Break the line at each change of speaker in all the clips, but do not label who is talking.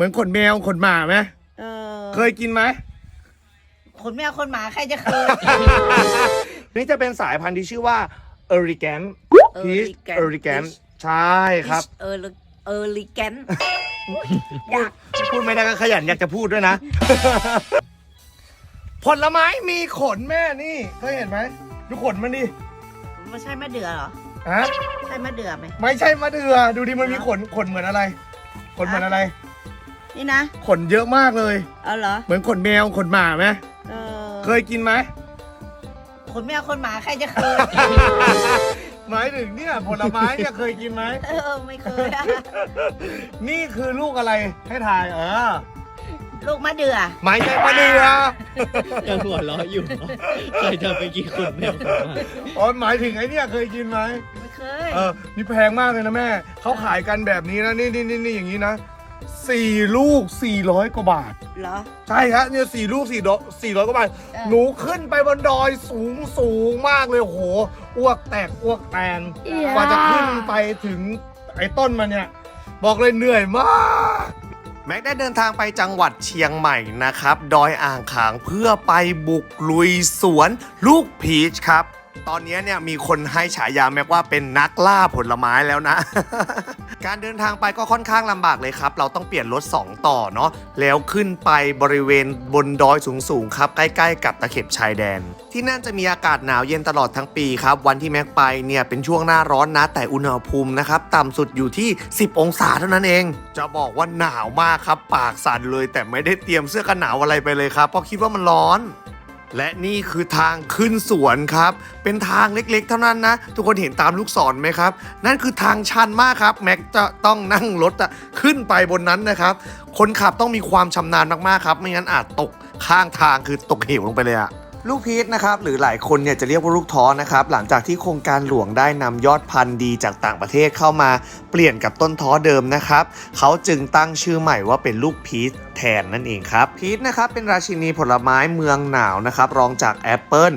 มือนขนแมวขนหมาไหม
เออ
เคยกินไหม
ขนแมวขนหมาใครจะเคย
นี่จะเป็นสายพันธุ์ที่ชื่อว่าเอริแกนพีช
Elegant
เอริแกนใช่ครับ
เออเออลิแกนอยาก
พูดไม่ได้ก็ขยันอยากจะพูดด้วยนะ ผลไม้มีขนแม่นี่ เคยเห็นไหมดูขนมันดิ
ไม่ใช่มะเดื่อเหรอ
ฮะ
ใช่มะเดื่อไหม
ไม่ใช่มะเดื่อดูดิมันมีขนขนเหมือนอะไร ขนเหมือนอะไร
นี่นะ
ขนเยอะมากเลย
เอาเหรอ
เหมือนขนแมวขนหมาไหม
เออ
เคยกินไหม
ขนแมวขนหมาใครจะเคย
หมายถึงเนี่ยผลไม้เนี่ยเคยกินไหม
เออไม่เคยอะ
นี่คือลูกอะไรให้ทายเออ
ลูกมะเดื่อ
ไม่ใช่มะเดื่อ
ยังหัวเราะอยู่ ใครจะไปกินคนแมวของมัน
อ๋อหมายถึงไอ้เนี่ยเคยกินไหม
ไม่เคย
เออนี่แพงมากเลยนะแม่ เขาขายกันแบบนี้นะ นี่นี่นี่นี่อย่างนี้นะ สี่ลูกสี่ร้อยกว่าบาท
เหรอ
ใช่ครับเนี่ยสี่ลูกสี่ดสี่ร้อยกว่าบาท
เออ
หนูขึ้นไปบนดอยสูงสูงมากเลยโอ้โหอ้วกแตกอ้วกแตนกว่าจะขึ้นไปถึงไอ้ต้นมันเนี่ย บอกเลยเหนื่อยมาก แม็กได้เดินทางไปจังหวัดเชียงใหม่นะครับ ดอยอ่างขางเพื่อไปบุกลุยสวนลูกพีชครับ ตอนนี้เนี่ยมีคนให้ฉายาแม็กว่าเป็นนักล่าผลไม้แล้วนะ การเดินทางไปก็ค่อนข้างลำบากเลยครับ เราต้องเปลี่ยนรถ 2 ต่อเนาะแล้วขึ้นไปบริเวณบนดอยสูงๆครับ ใกล้ๆ กับตะเข็บชายแดน ที่นั่นจะมีอากาศหนาวเย็นตลอดทั้งปีครับ วันที่แม็กไปเนี่ยเป็นช่วงหน้าร้อนนะ แต่อุณหภูมินะครับต่ำสุดอยู่ที่ 10 องศาเท่านั้นเอง จะบอกว่าหนาวมากครับ ปากสั่นเลย แต่ไม่ได้เตรียมเสื้อกันหนาวอะไรไปเลยครับเพราะคิดว่ามันร้อน และนี่คือทางขึ้นสวนครับ เป็นทางเล็กๆ เท่านั้นนะ ทุกคนเห็นตามลูกศรไหมครับ นั่นคือทางชันมากครับ แม็กจะต้องนั่งรถอะขึ้นไปบนนั้นนะครับ คนขับต้องมีความชำนาญมากๆครับ ไม่งั้นอาจตกข้างทางคือตกเหวลงไปเลยอะ ลูกพีชนะครับหรือหลายคนเนี่ยจะเรียกว่าลูกท้อนะครับหลังจากที่โครงการหลวงได้นำยอดพันธุ์ดีจากต่างประเทศเข้ามาเปลี่ยนกับต้นท้อเดิมนะครับเขาจึงตั้งชื่อใหม่ว่าเป็นลูกพีชแทนนั่นเองครับพีชนะครับเป็นราชินีผลไม้เมืองหนาวนะครับรองจากแอปเปิล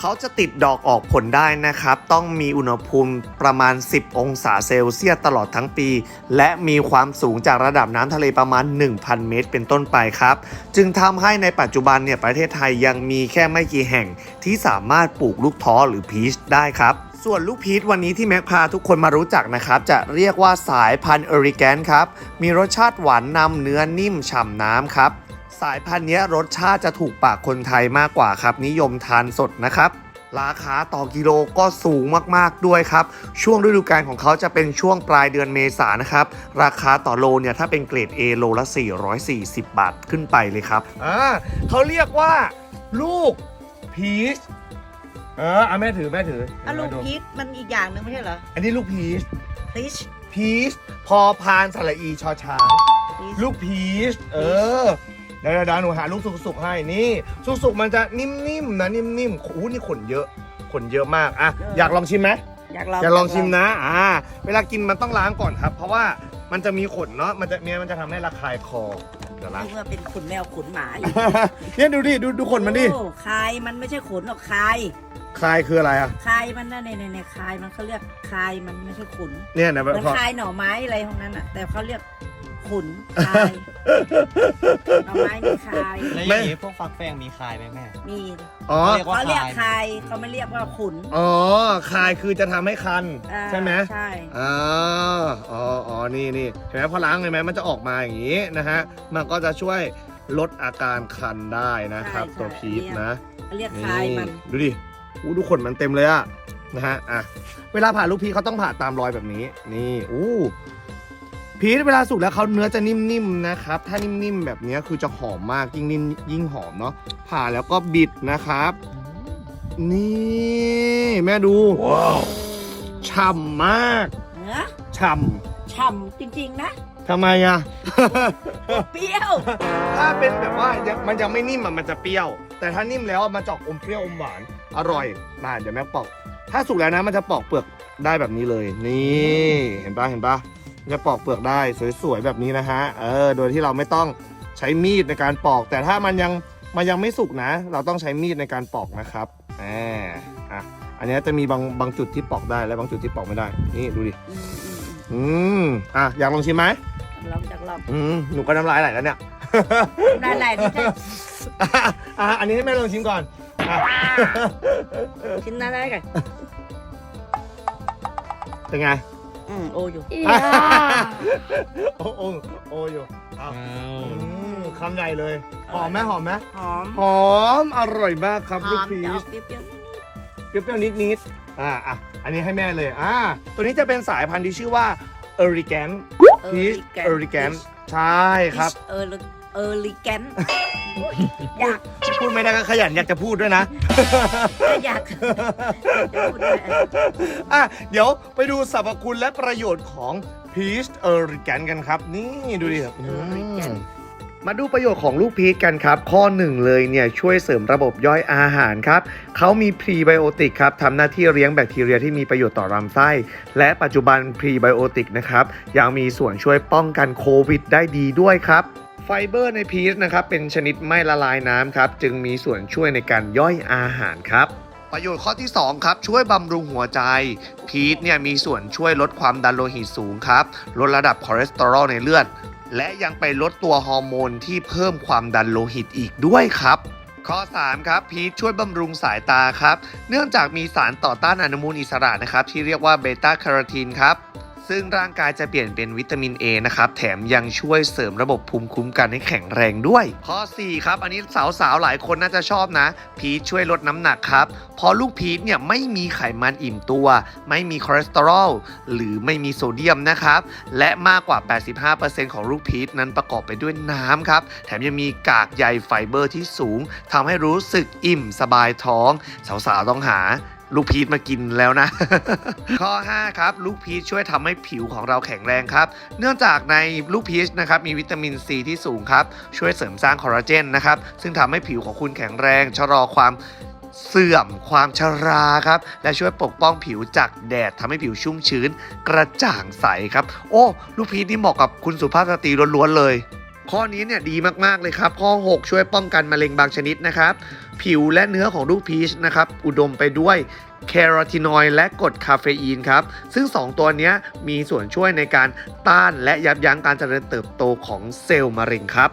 เขาจะติดดอกออกผลได้นะครับ ต้องมีอุณหภูมิประมาณ 10 องศาเซลเซียสตลอดทั้งปี และมีความสูงจากระดับน้ำทะเลประมาณ 1,000 เมตร เป็นต้นไปครับ จึงทำให้ในปัจจุบันเนี่ยประเทศไทยยังมีแค่ไม่กี่แห่ง ที่สามารถปลูกลูกท้อหรือพีชได้ครับส่วนลูกพีชวันนี้ที่แม็กพาทุกคนมารู้จักนะครับ จะเรียกว่าสายพันธุ์เอริแกนครับ มีรสชาติหวานนำเนื้อนิ่มฉ่ำน้ำครับ สายพันธุ์เนี้ยรสชาติจะถูกปากคนไทยมากกว่าครับ นิยมทานสดนะครับราคาต่อกิโลก็สูงมากๆด้วยครับ ช่วงฤดูกาลของเขาจะเป็นช่วงปลายเดือนเมษายนนะครับ ราคาต่อโลเนี่ยถ้าเป็นเกรด A โลละ 440 บาทขึ้นไปเลยครับอ่าเขาเรียกว่า ลูกพีชเออเอาแม่ถือแม่ถือ
อะลูกพีชมันอีกอย่างหนึ่งไม่ใช่เหรอ
อันนี้ลูกพีช
พีช
พีชพอพานสระอีชอช้าง
พีช
ลูกพีชเออ เดี๋ยวเดี๋ยวหนูหาลูกสุกๆให้นี่สุกๆมันจะนิ่มๆนะนิ่มๆอู้นี่ขนเยอะขนเยอะมากอะอยากลองชิมไหม
อยากลอง
อยากลองชิมนะอ่าเวลากินมันต้องล้างก่อนครับ เพราะว่ามันจะมีขนเนาะมันจะเมียมันจะทำให้ระคายคอเดี๋ยวล้าง
นึกว่าเป็นขนแมวขนหมาอยู่
เนี่ยดูดิดูดูขนมันดิ
โอ้คายมันไม่ใช่ขนหรอกคาย
คลายคืออะไรอะ
คายมันนะในในในคายมันเขาเรียกคายมันไม่ใช่ขน
เนี่ยนะ
เหมือน
พอ
คายหน่อไม้อะไรพวกนั้นอะแต่เขาเรียก ขุนคายหน่อไม้มีคาย
แล้วอย่างนี้พวกฟักแฟงมีคายไหมแม่
มี
อ๋อ
เรียกว่า
เขาเรียก
คาย
คายเขาไม่เรียกว่าขุน
อ๋อคลายคือจะทำให้คัน
อ่า
ใช่ไหม
ใช่
อ๋ออ๋ออ๋อนี่นี่เห็นไหมพอล้างเลยไหมมันจะออกมาอย่างนี้นะฮะ มันก็จะช่วยลดอาการคันได้นะครับ
ใช่
ตัวพีชนะ
เขาเรียกคายมัน
ดูดิอู้ดูขนมันเต็มเลยอะนะฮะ อะ เวลาผ่าลูกพีชเขาต้องผ่าตามรอยแบบนี้ นี่ อู้ พีชเวลาสุกแล้วเขาเนื้อจะนิ่มๆนะครับ ถ้านิ่มๆแบบเนี้ยคือจะหอมมากยิ่งนิ่มยิ่งหอมเนาะผ่าแล้วก็บิดนะครับ นี่แม่ดูว้าวฉ่ำมาก
เนื้อ
ฉ่
ฉ่ำจริงๆนะำ
ทำไมอะ
เปรี้ยว
ถ้าเป็นแบบว่ายังมันยังไม่นิ่มอะมันจะเปรี้ยว แต่ถ้านิ่มแล้วอะมันจะออกอมเปรี้ยวอมหวานอร่อยมาเดี๋ยวแม่ปอก ถ้าสุกแล้วนะมันจะปอกเปลือกได้แบบนี้เลย นี่ เห็นปะเห็นปะมัน จะปอกเปลือกได้สวยๆแบบนี้นะฮะเออโดยที่เราไม่ต้องใช้มีดในการปอก แต่ถ้ามันยังมันยังไม่สุกนะ เราต้องใช้มีดในการปอกนะครับแหมอะอันเนี้ยจะมีบางบางจุดที่ปอกได้และบางจุดที่ปอกไม่ได้ นี่ดูดิ
อืมอืม
อืมอะอยากลองชิมไหม
อืมลองจากลอง
อืมหนูก็น้ำลายไหลแล้วเนี่ย
ได้ไหลไม่ใช่
อะอันนี้ให้แม่ลองชิมก่อนอะ
ชิ้นนั้นได้กัน
เป็นไง
อืมโออยู่
โอ้โอ้โอ้อยู่เอา
ว้าว
อืมคำใหญ่เลย หอมไหมหอมไหม
หอม
หอมอร่อยมากครับ
ห
ลูก
อม
พี
จะออ
ช
กเปรี้ยว
เปรี้ยวๆนิดๆ อ่าอะ อันนี้ให้แม่เลย อ่า ตัวนี้จะเป็นสายพันธุ์ที่ชื่อว่าเอริแกน
ๆ
พีชเอริแกนใช่ครับ
เออเออลิแกนอยาก
พูดไม่ได้ก็ขยันอยากจะพูดด้วยนะ
อยากจะพูดด้วย
อะเดี๋ยวไปดูสรรพคุณและประโยชน์ของพีชเอริแกนกันครับ นี่ดูดิครับ
เออลิแกน
มาดูประโยชน์ของลูกพีชกันครับ ข้อหนึ่งเลยเนี่ยช่วยเสริมระบบย่อยอาหารครับเขามีพรีไบโอติกครับทำหน้าที่เลี้ยงแบคทีเรียที่มีประโยชน์ต่อลำไส้ และปัจจุบันพรีไบโอติกนะครับยังมีส่วนช่วยป้องกันโควิดได้ดีด้วยครับ ไฟเบอร์ในพีชนะครับเป็นชนิดไม่ละลายน้ำครับจึงมีส่วนช่วยในการย่อยอาหารครับประโยชน์ข้อที่ 2 ครับ ช่วยบำรุงหัวใจ พีชเนี่ยมีส่วนช่วยลดความดันโลหิตสูงครับ ลดระดับคอเลสเตอรอลในเลือด และยังไปลดตัวฮอร์โมนที่เพิ่มความดันโลหิตอีกด้วยครับ ข้อ 3 ครับ พีชช่วยบำรุงสายตาครับ เนื่องจากมีสารต่อต้านอนุมูลอิสระนะครับ ที่เรียกว่าเบต้าแคโรทีนครับ ซึ่งร่างกายจะเปลี่ยนเป็นวิตามิน A นะครับ แถมยังช่วยเสริมระบบภูมิคุ้มกันให้แข็งแรงด้วย ข้อ 4 ครับ อันนี้สาวๆ หลายคนน่าจะชอบนะ พีชช่วยลดน้ำหนักครับเพราะลูกพีชเนี่ยไม่มีไขมันอิ่มตัว ไม่มีคอเลสเตอรอลหรือไม่มีโซเดียมนะครับ และมากกว่า 85%ของลูกพีชนั้นประกอบไปด้วยน้ำครับ แถมยังมีกากใยไฟเบอร์ที่สูงทำให้รู้สึกอิ่มสบายท้อง สาวๆ ต้องหา ลูกพีชมากินแล้วนะ ข้อ 5 ครับ ลูกพีชช่วยทำให้ผิวของเราแข็งแรงครับ เนื่องจากในลูกพีชนะครับมีวิตามินซีที่สูงครับ ช่วยเสริมสร้างคอลลาเจนนะครับ ซึ่งทำให้ผิวของคุณแข็งแรงชะลอความเสื่อมความชราครับ และช่วยปกป้องผิวจากแดดทำให้ผิวชุ่มชื้น กระจ่างใสครับ โอ้ ลูกพีชนี่เหมาะกับคุณสุภาพสตรีล้วนๆเลย ข้อนี้เนี่ยดีมากๆเลยครับ ข้อ 6 ช่วยป้องกันมะเร็งบางชนิดนะครับ ผิวและเนื้อของลูกพีชนะครับ อุดมไปด้วยแคโรทีนอยด์และกรดคาเฟอีนครับ ซึ่ง 2 ตัวนี้มีส่วนช่วยในการต้านและยับยั้งการเจริญเติบโตของเซลล์มะเร็งครับ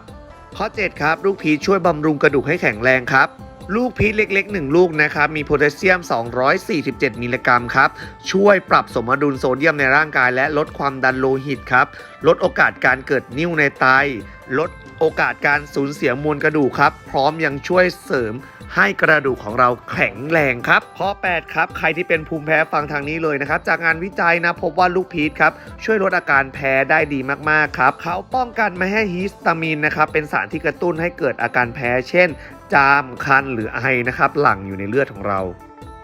ข้อ 7 ครับ ลูกพีชช่วยบำรุงกระดูกให้แข็งแรงครับ ลูกพีชเล็กๆ 1 ลูกนะครับ มีโพแทสเซียม 247 มิลลิกรัมครับ ช่วยปรับสมดุลโซเดียมในร่างกาย และลดความดันโลหิตครับ ลดโอกาสการเกิดนิ่วในไต ลด โอกาสการสูญเสียมวลกระดูกครับ พร้อมยังช่วยเสริมให้กระดูกของเราแข็งแรงครับ ข้อ 8 ครับ ใครที่เป็นภูมิแพ้ฟังทางนี้เลยนะครับ จากงานวิจัยนะพบว่าลูกพีชครับ ช่วยลดอาการแพ้ได้ดีมาก ๆ ครับ เขาป้องกันไม่ให้ฮิสตามีนนะครับ เป็นสารที่กระตุ้นให้เกิดอาการแพ้ เช่น จามคันหรือไอนะครับ หลั่งอยู่ในเลือดของเรา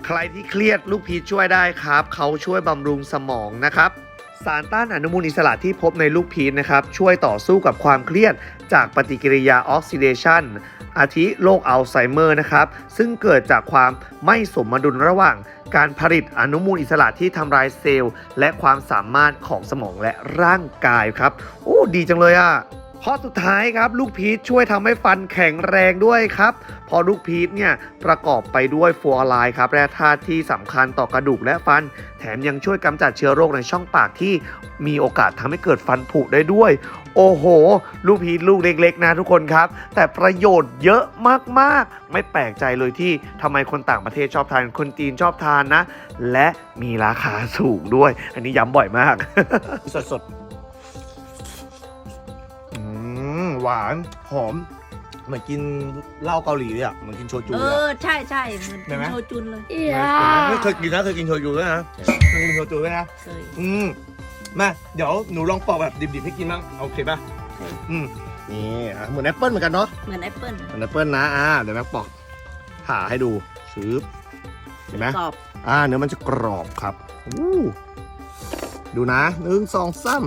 ใครที่เครียดลูกพีชช่วยได้ครับ เขาช่วยบำรุงสมองนะครับ สารต้านอนุมูลอิสระที่พบในลูกพีชนะครับ ช่วยต่อสู้กับความเครียดจากปฏิกิริยาออกซิเดชันอาทิโรคอัลไซเมอร์นะครับ ซึ่งเกิดจากความไม่สมดุลระหว่าง การผลิตอนุมูลอิสระที่ทำลายเซลล์ และความสามารถของสมองและร่างกายครับ โอ้ ดีจังเลยอะ่ะ ข้อสุดท้ายครับลูกพีชช่วยทำให้ฟันแข็งแรงด้วยครับพอลูกพีชเนี่ยประกอบไปด้วยฟลูออไรด์ครับและธาตุที่สำคัญต่อกระดูกและฟัน แถมยังช่วยกำจัดเชื้อโรคในช่องปากที่มีโอกาสทำให้เกิดฟันผุได้ด้วย โอ้โห ลูกพีชลูกเล็กๆนะทุกคนครับ แต่ประโยชน์เยอะมากๆ ไม่แปลกใจเลยที่ทำไมคนต่างประเทศชอบทานคนจีนชอบทานนะ และมีราคาสูงด้วย อันนี้ย้ำบ่อยมากสดๆ หวานหอม เหมือนกินเหล้าเกาหลีเลยอะเหมือนกินโชจู
เอ
เลย
อ
อะ
ใช่ใช่เหมือน
เห็นไหม
โชจุนเลย
ไม่เคยกินนะเคยกินโชจูด้วยนะเคยกินโชจูด้วยนะ
เคย
อืมมาเดี๋ยวหนูลองปอกแบบดิบๆให้กินบ้างโอเคป่ะ
เคย
อืมนี่อะเหมือนแอปเปิลเหมือนกันเนาะ
เหมือนแอปเปิ้ล
เหมือนแอปเปิลนะอ่าเดี๋ยวแม็กปอกผ่าให้ดูชืบเห็นไหม
กรอบ
อ่าเนื้อมันจะกรอบครับอู้ดูนะหนึ่งสองสาม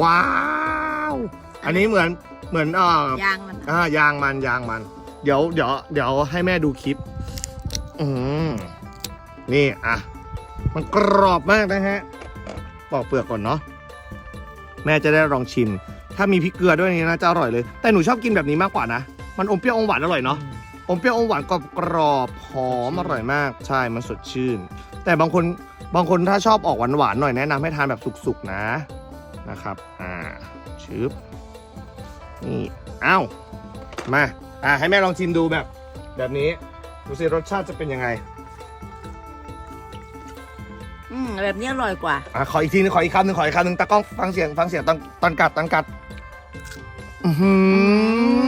ว้าว อันนี้เหมือน เหมือนอ่า
ยางมันอะ
อ่ายางมันยางมัน เดี๋ยวเดี๋ยวเดี๋ยวให้แม่ดูคลิป อืมนี่อะมันกรอบมากนะฮะปอกเปลือกก่อนเนาะแม่จะได้ลองชิม ถ้ามีพริกเกลือด้วยนี่นะจะอร่อยเลย แต่หนูชอบกินแบบนี้มากกว่านะมันอมเปรี้ยวอมหวานอร่อยเนาะอมเปรี้ยวอมหวานกรอบกรอบๆหอมอร่อยมาก ใช่มันสดชื่น แต่บางคนบางคนถ้าชอบออกหวานหวานๆหน่อยแนะนำให้ทานแบบสุกๆนะนะครับ อ่าชึบ นี่เอ้ามาอะให้แม่ลองชิมดูแบบ แบบนี้ดูสิรสชาติจะเป็นยังไง
อืมแบบนี้อร่อยกว่า
อะขออีกทีนึงขออีกคำหนึ่งขออีกคำหนึ่งตากล้องฟังเสียงฟังเสียงตอนตอนกัดตอนกัดอือหื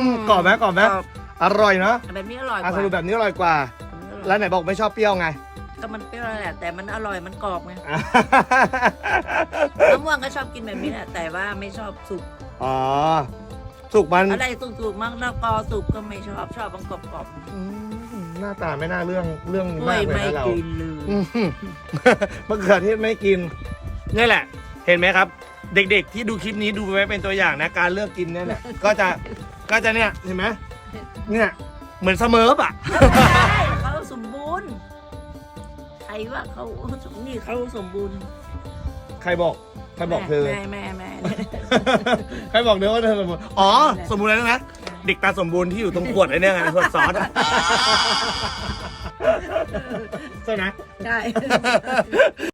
อกรอบไหมกรอบไหม
กรอบ
อร่อยเนอะ
แบบนี้อร่อยก
อะ
ว่า
สรุปแบบนี้อร่อยกว่า แล้วไหนบอกไม่ชอบเปรี้ยวไง
ก็มันเปรี้ยวแหละแต่มันอร่อยมันกรอบไงมะม่วงก็ชอบกินแบบนี้แหละแต่ว่าไม่ชอบสุก
อ๋อ สุกมัน
อะไรสุกๆมากแล้วกอสุกก็ไม่ชอบชอบมันกรอบ
อืมหน้าตาไม่น่าเรื่องเรื่อง
ๆ
มาก
ไม่
เลย
ไม่
นะเรา
กินเลย
อืม มะเขือเทศไม่กินนี่แหละ เห็นไหมครับ เด็กๆ ที่ดูคลิปนี้ดูไว้เป็นตัวอย่างนะ การเลือกกินเนี่ยแหละ ก็จะก็จะเนี่ยเห็นไหมเนี่ย เหมือนเสมอปะ
ใช่เขาสมบูรณ์ ใครว่าเขานี่เขาสมบูรณ์
ใครบอกใครบอกเธอ
แม่แม่แม่
ใครบอกเธอว่าเธอสมบูรณ์อ๋อ สมบูรณ์แล้วนะ เด็กตาสมบูรณ์ที่อยู่ตรงขวดไอ้เนี่ยไงขวดซอสอะใช่ไหม
ใช่